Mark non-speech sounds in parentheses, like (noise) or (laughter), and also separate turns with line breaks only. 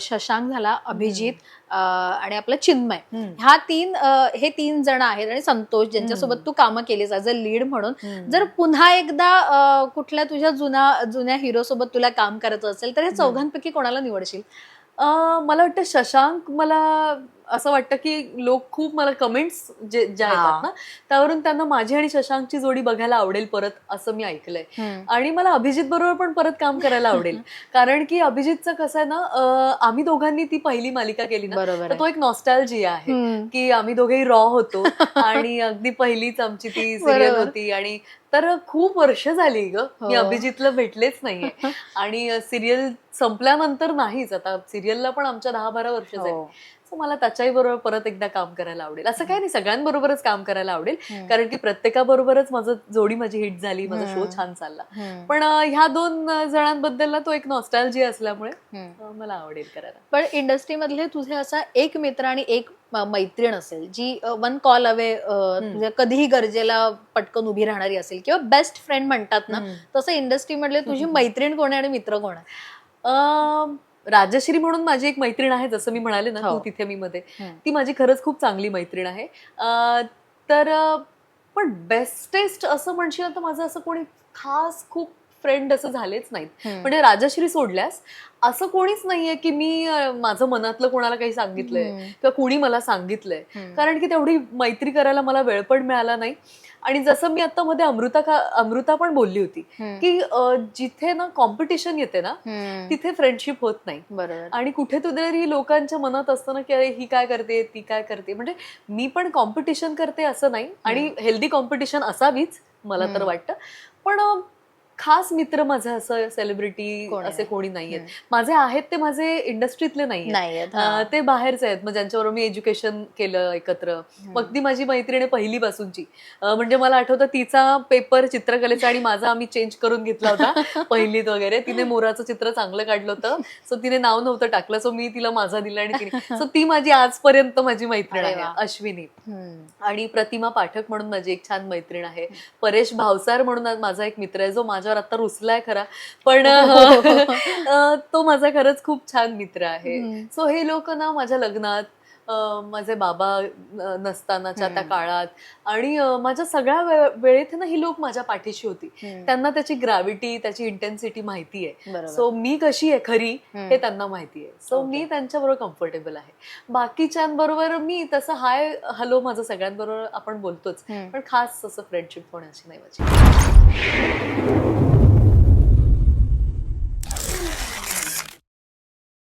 शशांक झाला अभिजित आणि आपलं चिन्मय. ह्या तीन हे तीन जण आहेत आणि संतोष ज्यांच्यासोबत तू कामं केलीस ॲज अ लीड म्हणून. जर पुन्हा एकदा कुठल्या तुझ्या जुन्या जुन्या हिरो सोबत तुला काम करायचं असेल तर या चौघांपैकी कोणाला निवडशील?
मला वाटतं शशांक मला असं वाटतं की लोक खूप मला कमेंट्स जे ज्या. येतात ना त्यावरून त्यांना माझी आणि शशांकची जोडी बघायला आवडेल परत असं मी ऐकलंय आणि मला अभिजित बरोबर पण परत काम करायला आवडेल (laughs) कारण की अभिजितचं कसं आहे ना आम्ही दोघांनी ती पहिली मालिका केली ना
बरोबर
तर. तो एक नॉस्टॅल्जिया आहे. की आम्ही दोघेही रॉ होतो (laughs) आणि अगदी पहिलीच आमची ती सिरियल. होती आणि तर खूप वर्ष झाली ग. मी
हो.
अभिजितला भेटलेच नाहीये. (laughs) आणि सिरियल संपल्यानंतर नाहीच. आता सिरियलला पण आमच्या दहा बारा वर्ष झाली.
हो.
मला त्याच्याही बरोबर परत एकदा काम करायला आवडेल. असं काही नाही. सगळ्यांबरोबरच काम करायला आवडेल. कारण की प्रत्येकाबरोबरच माझं जोडी माझी हिट झाली. माझा शो. छान चालला. पण ह्या दोन अं, जणांबद्दलला तो एक नॉस्टॅल्जी असल्यामुळे मला आवडेल करायला.
पण इंडस्ट्रीमधले तुझे असा एक मित्र आणि एक मैत्रीण असेल जी वन कॉल अवे कधीही गरजेला पटकन उभी राहणारी असेल किंवा बेस्ट फ्रेंड म्हणतात ना. तसं इंडस्ट्रीमधले तुझी (laughs) मैत्रीण कोण आहे आणि मित्र कोण आहे
राजश्री म्हणून माझी एक मैत्रीण आहे जसं मी म्हणाले ना
हो.
तू तिथे मी मध्ये. ती माझी खरंच खूप चांगली मैत्रीण आहे तर पण बेस्टेस्ट असं म्हणशील तर माझं असं कोणी खास खूप फ्रेंड असं झालेच नाहीत. म्हणजे राजश्री सोडल्यास असं कोणीच नाहीये की मी माझं मनातलं कोणाला काही सांगितलंय. किंवा कुणी मला सांगितलंय. कारण की तेवढी मैत्री करायला मला वेळ पण मिळाला नाही आणि जसं मी आता मध्ये अमृता का अमृता पण बोलली होती. की जिथे ना कॉम्पिटिशन येते ना. तिथे फ्रेंडशिप होत नाही
बरोबर
आणि कुठे तरी लोकांच्या मनात असतं ना की अरे ही काय करते ती काय करते म्हणजे मी पण कॉम्पिटिशन करते असं नाही आणि हेल्दी कॉम्पिटिशन असावीच मला तर. वाटतं पण खास मित्र माझं असं सेलिब्रिटी असे. कोणी नाहीयेत. माझे आहेत ते माझे इंडस्ट्रीतले नाही. ते बाहेरचे आहेत. मग ज्यांच्याबरोबर मी एज्युकेशन केलं एकत्र. मग ती माझी मैत्रीण आहे पहिलीपासूनची म्हणजे मला आठवतं तिचा पेपर चित्रकलेचा आणि माझा आम्ही चेंज करून घेतला होता. (laughs) पहिलीत वगैरे. तिने मोराचं चित्र चांगलं काढलं होतं. सो तिने नाव नव्हतं टाकलं. सो मी तिला माझा दिला आणि तिने (laughs) सो ती माझी आजपर्यंत माझी मैत्रीण आहे. अश्विनी. आणि प्रतिमा पाठक म्हणून माझी एक छान मैत्रीण आहे. परेश भावसार म्हणून माझा एक मित्र आहे. जो माझ्यावर आता रुसलाय खरा पण (laughs) तो माझा खरंच खूप छान मित्र आहे. सो हे लोक ना माझ्या लग्नात माझे बाबा नसतानाच्या त्या. काळात आणि माझ्या सगळ्या वेळेत ना ही लोक माझ्या पाठीशी होती. त्यांना त्याची ग्रॅव्हिटी त्याची इंटेन्सिटी माहिती आहे सो मी कशी आहे खरी. हे त्यांना माहिती आहे सो. मी त्यांच्याबरोबर कम्फर्टेबल आहे बाकीच्यांबरोबर मी तसं हाय हॅलो माझं सगळ्यांबरोबर आपण बोलतोच. पण खास असं फ्रेंडशिप होण्याची नाही माझी